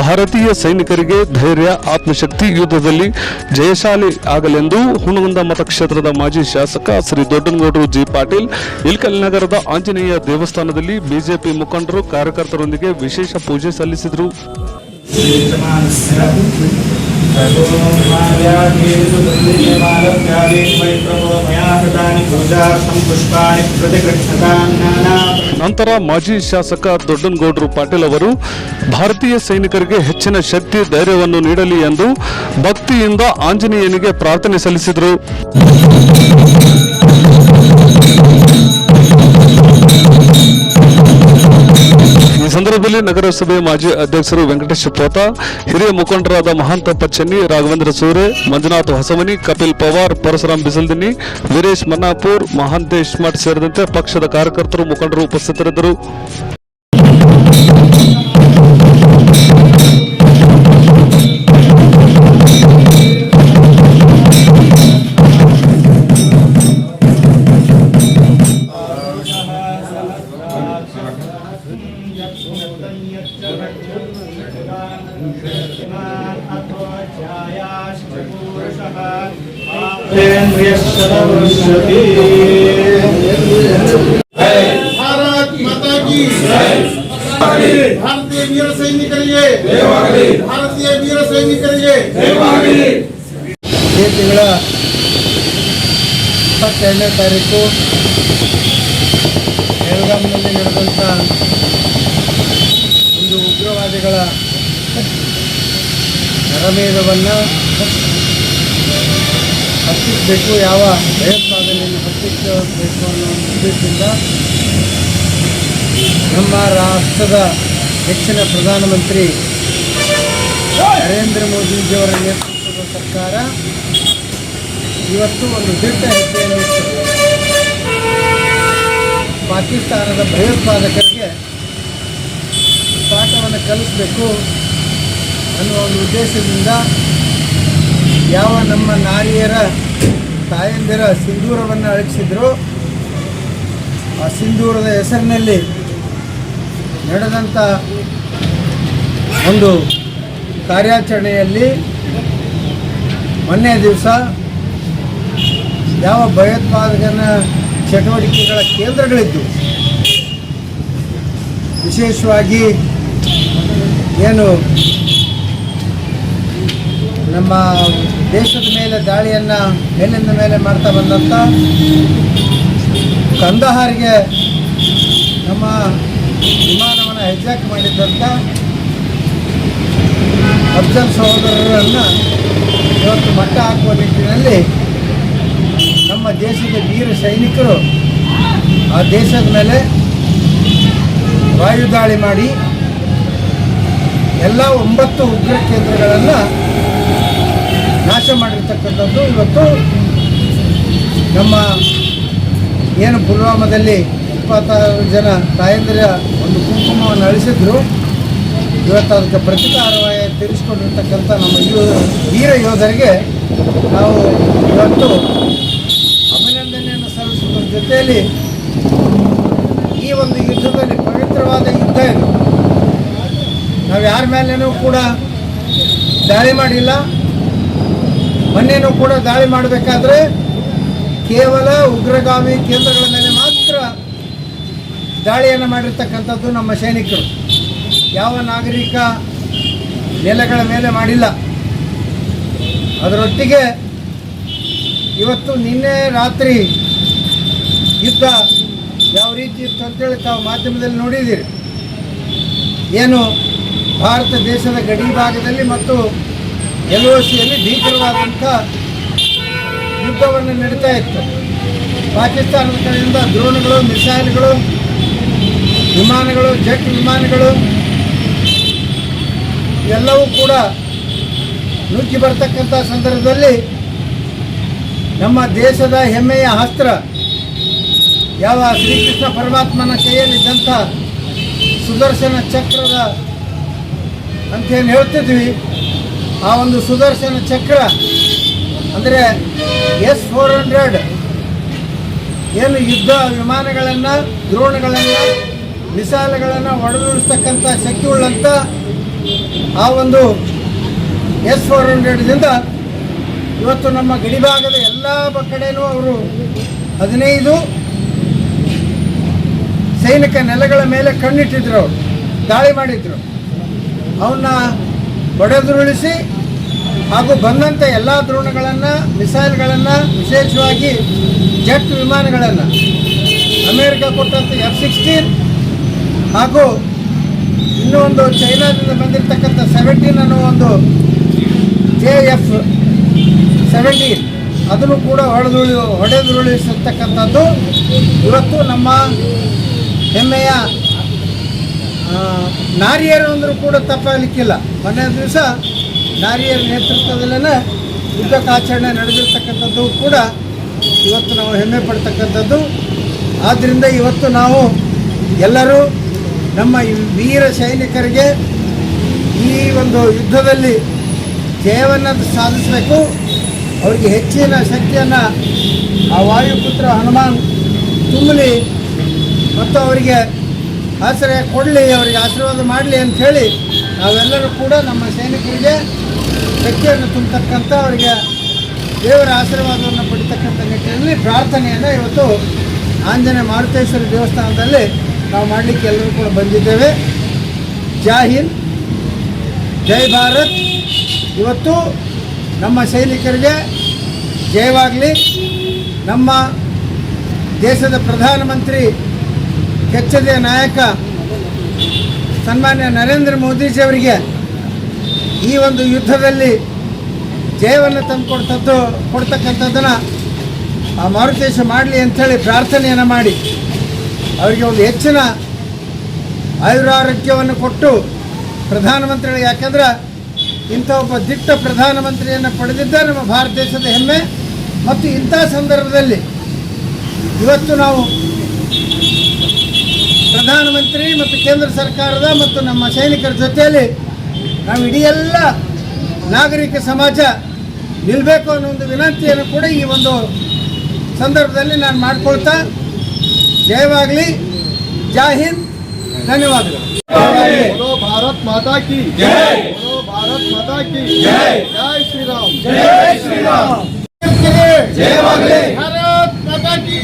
ಭಾರತೀಯ ಸೈನಿಕರಿಗೆ ಧೈರ್ಯ, ಆತ್ಮಶಕ್ತಿ ಯುದ್ಧದಲ್ಲಿ ಜಯಶಾಲಿ ಆಗಲೆಂದು ಹುಣಗುಂದ ಮತಕ್ಷೇತ್ರದ ಮಾಜಿ ಶಾಸಕ ಶ್ರೀ ದೊಡ್ಡನಗೌಡರು ಜಿ ಪಾಟೀಲ್, ಇಲ್ಕಲ್ ನಗರದ ಆಂಜನೇಯ ದೇವಸ್ಥಾನದಲ್ಲಿ ಬಿಜೆಪಿ ಮುಖಂಡರು ಕಾರ್ಯಕರ್ತರೊಂದಿಗೆ ವಿಶೇಷ ಪೂಜೆ ಸಲ್ಲಿಸಿದರು. ನಂತರ ಮಾಜಿ ಶಾಸಕ ದೊಡ್ಡನಗೌಡರು ಪಾಟೀಲ್ ಅವರು, ಭಾರತೀಯ ಸೈನಿಕರಿಗೆ ಹೆಚ್ಚಿನ ಶಕ್ತಿ, ಧೈರ್ಯವನ್ನು ನೀಡಲಿ ಎಂದು ಭಕ್ತಿಯಿಂದ ಆಂಜನೇಯನಿಗೆ ಪ್ರಾರ್ಥನೆ ಸಲ್ಲಿಸಿದರು. ಸಂದರ್ಭದಲ್ಲಿ ನಗರಸಭೆ ಮಾಜಿ ಅಧ್ಯಕ್ಷರು ವೆಂಕಟೇಶ್ ಪೋತ, ಹಿರಿಯ ಮುಖಂಡರಾದ ಮಹಾಂತ ಪಚ್ಚನ್ನಿ, ರಾಘವೇಂದ್ರ ಸೂರೆ, ಮಂಜುನಾಥ್ ಹೊಸಮನಿ, ಕಪಿಲ್ ಪವಾರ್, ಪರಶುರಾಮ್ ಬಿಸಲ್ದಿನಿ ವೀರೇಶ್ ಮನ್ನಾಪುರ್, ಮಹಾಂತೇಶ್ ಮಠ್ ಸೇರಿದಂತೆ ಪಕ್ಷದ ಕಾರ್ಯಕರ್ತರು, ಮುಖಂಡರು ಉಪಸ್ಥಿತರಿದ್ದರು. ಭಾರತ್ ಮಾತಾ ಕಿ ಭಾರತೀಯ ವೀರ ಸೈನಿಕರಿಗೆ ಭಾರತೀಯ ವೀರ ಸೈನಿಕರಿಗೆ ಈ ತಿಂಗಳ ಇಪ್ಪತ್ತೆರಡನೇ ತಾರೀಕು ಬೆಳಗಾಂನಲ್ಲಿ ನಡೆದಂಥ ಒಂದು ಉಗ್ರವಾದಿಗಳ ನರಮೇಧವನ್ನು ಹತ್ತಿಸಬೇಕು, ಯಾವ ಭಯೋತ್ಪಾದನೆಯನ್ನು ಹತ್ತಿಸಬೇಕು ಅನ್ನೋ ಉದ್ದೇಶದಿಂದ ನಮ್ಮ ರಾಷ್ಟ್ರದ ಹೆಚ್ಚಿನ ಪ್ರಧಾನಮಂತ್ರಿ ನರೇಂದ್ರ ಮೋದಿಜಿಯವರ ನೇತೃತ್ವದ ಸರ್ಕಾರ ಇವತ್ತು ಒಂದು ದಿಟ್ಟ ಹೆಜ್ಜೆಯನ್ನು ಪಾಕಿಸ್ತಾನದ ಭಯೋತ್ಪಾದಕರಿಗೆ ಪಾಠವನ್ನು ಕಲಿಸಬೇಕು ಅನ್ನುವ ಒಂದು ಉದ್ದೇಶದಿಂದ ಯಾವ ನಮ್ಮ ನಾರಿಯರ ತಾಯಂದಿರ ಸಿಂಧೂರವನ್ನು ಅಳಿಸಿದ್ರು, ಆ ಸಿಂಧೂರದ ಹೆಸರಿನಲ್ಲಿ ನಡೆದಂಥ ಒಂದು ಕಾರ್ಯಾಚರಣೆಯಲ್ಲಿ ಮೊನ್ನೆ ದಿವಸ ಯಾವ ಭಯೋತ್ಪಾದಕನ ಚಟುವಟಿಕೆಗಳ ಕೇಂದ್ರಗಳಿದ್ದು ವಿಶೇಷವಾಗಿ ಏನು ನಮ್ಮ ದೇಶದ ಮೇಲೆ, ದಾಳಿಯನ್ನು ಮೇಲಿಂದ ಮೇಲೆ ಮಾಡ್ತಾ ಬಂದಂಥ ಕಂದಹಾರಿಗೆ ನಮ್ಮ ವಿಮಾನವನ್ನು ಹೈಜಾಕ್ ಮಾಡಿದ್ದಂಥ ಅಫ್ಜಲ್ ಸಹೋದರರನ್ನು ಇವತ್ತು ಮಟ್ಟ ಹಾಕುವ ನಿಟ್ಟಿನಲ್ಲಿ ನಮ್ಮ ದೇಶದ ವೀರ ಸೈನಿಕರು ಆ ದೇಶದ ಮೇಲೆ ವಾಯುದಾಳಿ ಮಾಡಿ ಎಲ್ಲ ಒಂಬತ್ತು ಉಗ್ರ ಕೇಂದ್ರಗಳನ್ನು ಮಾಡಿರ್ತಕ್ಕಂಥದ್ದು. ಇವತ್ತು ನಮ್ಮ ಏನು ಪುಲ್ವಾಮದಲ್ಲಿ ಇಪ್ಪತ್ತಾರು ಜನ ತಾಯಂದಿರ ಒಂದು ಕುಂಕುಮವನ್ನು ಅಳಿಸಿದ್ರು. ಇವತ್ತು ಅದಕ್ಕೆ ಪ್ರತಿಕಾರವಾಗಿ ತೀರಿಸ್ಕೊಂಡಿರ್ತಕ್ಕಂಥ ನಮ್ಮ ಯೋ, ವೀರ ಯೋಧರಿಗೆ ನಾವು ಇವತ್ತು ಅಭಿನಂದನೆಯನ್ನು ಸಲ್ಲಿಸುವುದರ ಜೊತೆಯಲ್ಲಿ ಈ ಒಂದು ಯುದ್ಧದಲ್ಲಿ ಪವಿತ್ರವಾದ ಯುದ್ಧ ಇದು. ನಾವು ಯಾರ ಮೇಲೇನೂ ಕೂಡ ದಾಳಿ ಮಾಡಿಲ್ಲ. ಮೊನ್ನೆನೂ ಕೂಡ ದಾಳಿ ಮಾಡಬೇಕಾದ್ರೆ ಕೇವಲ ಉಗ್ರಗಾಮಿ ಕೇಂದ್ರಗಳ ಮೇಲೆ ಮಾತ್ರ ದಾಳಿಯನ್ನು ಮಾಡಿರ್ತಕ್ಕಂಥದ್ದು ನಮ್ಮ ಸೈನಿಕರು. ಯಾವ ನಾಗರಿಕ ನೆಲೆಗಳ ಮೇಲೆ ಮಾಡಿಲ್ಲ. ಅದರೊಟ್ಟಿಗೆ ಇವತ್ತು ನಿನ್ನೆ ರಾತ್ರಿ ಯುದ್ಧ ಯಾವ ರೀತಿ ಇತ್ತು ಅಂತೇಳಿ ತಾವು ಮಾಧ್ಯಮದಲ್ಲಿ ನೋಡಿದ್ದೀರಿ. ಏನು ಭಾರತ ದೇಶದ ಗಡಿ ಭಾಗದಲ್ಲಿ ಮತ್ತು ಎಲ್ ಒ ಸಿಯಲ್ಲಿ ಭೀಕರವಾದಂಥ ಯುದ್ಧವನ್ನು ನಡೀತಾ ಇತ್ತು. ಪಾಕಿಸ್ತಾನದ ಕಡೆಯಿಂದ ಡ್ರೋನ್ಗಳು, ಮಿಸೈಲ್ಗಳು, ವಿಮಾನಗಳು, ಜೆಟ್ ವಿಮಾನಗಳು ಎಲ್ಲವೂ ಕೂಡ ನುಗ್ಗಿ ಬರ್ತಕ್ಕಂಥ ಸಂದರ್ಭದಲ್ಲಿ ನಮ್ಮ ದೇಶದ ಹೆಮ್ಮೆಯ ಅಸ್ತ್ರ ಯಾವ ಶ್ರೀಕೃಷ್ಣ ಪರಮಾತ್ಮನ ಕೈಯಲ್ಲಿದ್ದಂಥ ಸುದರ್ಶನ ಚಕ್ರದ ಅಂತೇನು ಹೇಳ್ತಿದ್ವಿ? ಆ ಒಂದು ಸುದರ್ಶನ ಚಕ್ರ ಅಂದರೆ ಎಸ್ ಫೋರ್ ಹಂಡ್ರೆಡ್. ಏನು ಯುದ್ಧ ವಿಮಾನಗಳನ್ನು ದ್ರೋಣಗಳನ್ನು ಮಿಸೈಲ್ಗಳನ್ನು ಒಡೆದುಡಿಸ್ತಕ್ಕಂಥ ಶಕ್ತಿ ಉಳ್ಳಂಥ ಆ ಒಂದು ಎಸ್ ಫೋರ್ ಹಂಡ್ರೆಡ್ದಿಂದ ಇವತ್ತು ನಮ್ಮ ಗಡಿಭಾಗದ ಎಲ್ಲ ಕಡೆಯೂ ಅವರು ಹದಿನೈದು ಸೈನಿಕ ನೆಲೆಗಳ ಮೇಲೆ ಕಣ್ಣಿಟ್ಟಿದ್ರು ಅವರು ದಾಳಿ ಮಾಡಿದ್ರು. ಅವನ್ನ ಹೊಡೆದುರುಳಿಸಿ ಹಾಗೂ ಬಂದಂಥ ಎಲ್ಲ ದ್ರೋಣಗಳನ್ನು ಮಿಸೈಲ್ಗಳನ್ನು ವಿಶೇಷವಾಗಿ ಜೆಟ್ ವಿಮಾನಗಳನ್ನು. ಅಮೇರಿಕ ಕೊಟ್ಟಂಥ ಎಫ್ ಸಿಕ್ಸ್ಟೀನ್ ಹಾಗೂ ಇನ್ನೊಂದು ಚೈನಾದಿಂದ ಬಂದಿರತಕ್ಕಂಥ ಸೆವೆಂಟೀನ್ ಅನ್ನೋ ಒಂದು ಜೆ ಎಫ್ ಸೆವೆಂಟೀನ್ ಅದನ್ನು ಕೂಡ ಹೊಡೆದುರುಳಿ ಹೊಡೆದುರುಳಿಸಿರ್ತಕ್ಕಂಥದ್ದು ಇವತ್ತು ನಮ್ಮ ಹೆಮ್ಮೆಯ ನಾರಿಯರು ಅಂದರೂ ಕೂಡ ತಪ್ಪಾಗಲಿಕ್ಕಿಲ್ಲ. ಮೊನ್ನೆ ದಿವಸ ನಾರಿಯರ ನೇತೃತ್ವದಲ್ಲೇ ಯುದ್ಧಕಾಚರಣೆ ನಡೆದಿರ್ತಕ್ಕಂಥದ್ದು ಕೂಡ ಇವತ್ತು ನಾವು ಹೆಮ್ಮೆ ಪಡ್ತಕ್ಕಂಥದ್ದು. ಆದ್ದರಿಂದ ಇವತ್ತು ನಾವು ಎಲ್ಲರೂ ನಮ್ಮ ವೀರ ಸೈನಿಕರಿಗೆ ಈ ಒಂದು ಯುದ್ಧದಲ್ಲಿ ಜಯವನ್ನು ಸಾಧಿಸಬೇಕು. ಅವರಿಗೆ ಹೆಚ್ಚಿನ ಶಕ್ತಿಯನ್ನು ಆ ವಾಯುಪುತ್ರ ಹನುಮಾನ್ ತುಂಬಲಿ ಮತ್ತು ಅವರಿಗೆ ಆಶ್ರಯ ಕೊಡಲಿ, ಅವರಿಗೆ ಆಶೀರ್ವಾದ ಮಾಡಲಿ ಅಂಥೇಳಿ ನಾವೆಲ್ಲರೂ ಕೂಡ ನಮ್ಮ ಸೈನಿಕರಿಗೆ ಶಕ್ತಿಯನ್ನು ತುಂಬತಕ್ಕಂಥ ಅವರಿಗೆ ದೇವರ ಆಶೀರ್ವಾದವನ್ನು ಪಡಿತಕ್ಕಂಥ ನಿಟ್ಟಿನಲ್ಲಿ ಪ್ರಾರ್ಥನೆಯನ್ನು ಇವತ್ತು ಆಂಜನೇಯ ಮಾರುತೇಶ್ವರಿ ದೇವಸ್ಥಾನದಲ್ಲಿ ನಾವು ಮಾಡಲಿಕ್ಕೆ ಎಲ್ಲರೂ ಕೂಡ ಬಂದಿದ್ದೇವೆ. ಜೈ ಜೈ ಭಾರತ್. ಇವತ್ತು ನಮ್ಮ ಸೈನಿಕರಿಗೆ ಜಯವಾಗಲಿ. ನಮ್ಮ ದೇಶದ ಪ್ರಧಾನಮಂತ್ರಿ ಕೆಚ್ಚದೆಯ ನಾಯಕ ಸನ್ಮಾನ್ಯ ನರೇಂದ್ರ ಮೋದಿಜಿಯವರಿಗೆ ಈ ಒಂದು ಯುದ್ಧದಲ್ಲಿ ಜಯವನ್ನು ತಂದುಕೊಡ್ತದ್ದು ಕೊಡ್ತಕ್ಕಂಥದ್ದನ್ನು ಆ ಮಾರುತೇಶ ಮಾಡಲಿ ಅಂಥೇಳಿ ಪ್ರಾರ್ಥನೆಯನ್ನು ಮಾಡಿ. ಅವರಿಗೆ ಒಂದು ಹೆಚ್ಚಿನ ಆಯುರಾರೋಗ್ಯವನ್ನು ಕೊಟ್ಟು ಪ್ರಧಾನಮಂತ್ರಿಗಳಿಗೆ. ಯಾಕಂದ್ರೆ ಇಂಥ ಒಬ್ಬ ದಿಟ್ಟ ಪ್ರಧಾನಮಂತ್ರಿಯನ್ನು ಪಡೆದಿದ್ದ ನಮ್ಮ ಭಾರತ ದೇಶದ ಹೆಮ್ಮೆ. ಮತ್ತು ಇಂಥ ಸಂದರ್ಭದಲ್ಲಿ ಇವತ್ತು ನಾವು ಪ್ರಧಾನಮಂತ್ರಿ ಮತ್ತು ಕೇಂದ್ರ ಸರ್ಕಾರದ ಮತ್ತು ನಮ್ಮ ಸೈನಿಕರ ಜೊತೆಯಲ್ಲಿ ನಾವು ಇಡೀ ಎಲ್ಲ ನಾಗರಿಕ ಸಮಾಜ ನಿಲ್ಲಬೇಕು ಅನ್ನೋ ಒಂದು ವಿನಂತಿಯನ್ನು ಕೂಡ ಈ ಒಂದು ಸಂದರ್ಭದಲ್ಲಿ ನಾನು ಮಾಡ್ಕೊಳ್ತಾ ಜಯವಾಗಲಿ. ಜೈ ಹಿಂದ್. ಧನ್ಯವಾದಗಳು. ಭಾರತ್ ಮಾತಾ ಕಿ. ಜೈ ಭಾರತ್ ಮಾತಾ ಕಿ. ಜೈ ಜೈ ಶ್ರೀರಾಮ್. ಜೈ ಶ್ರೀರಾಮ್. ಜಯವಾಗಲಿ. ಭಾರತ್ ಮಾತಾ ಕಿ.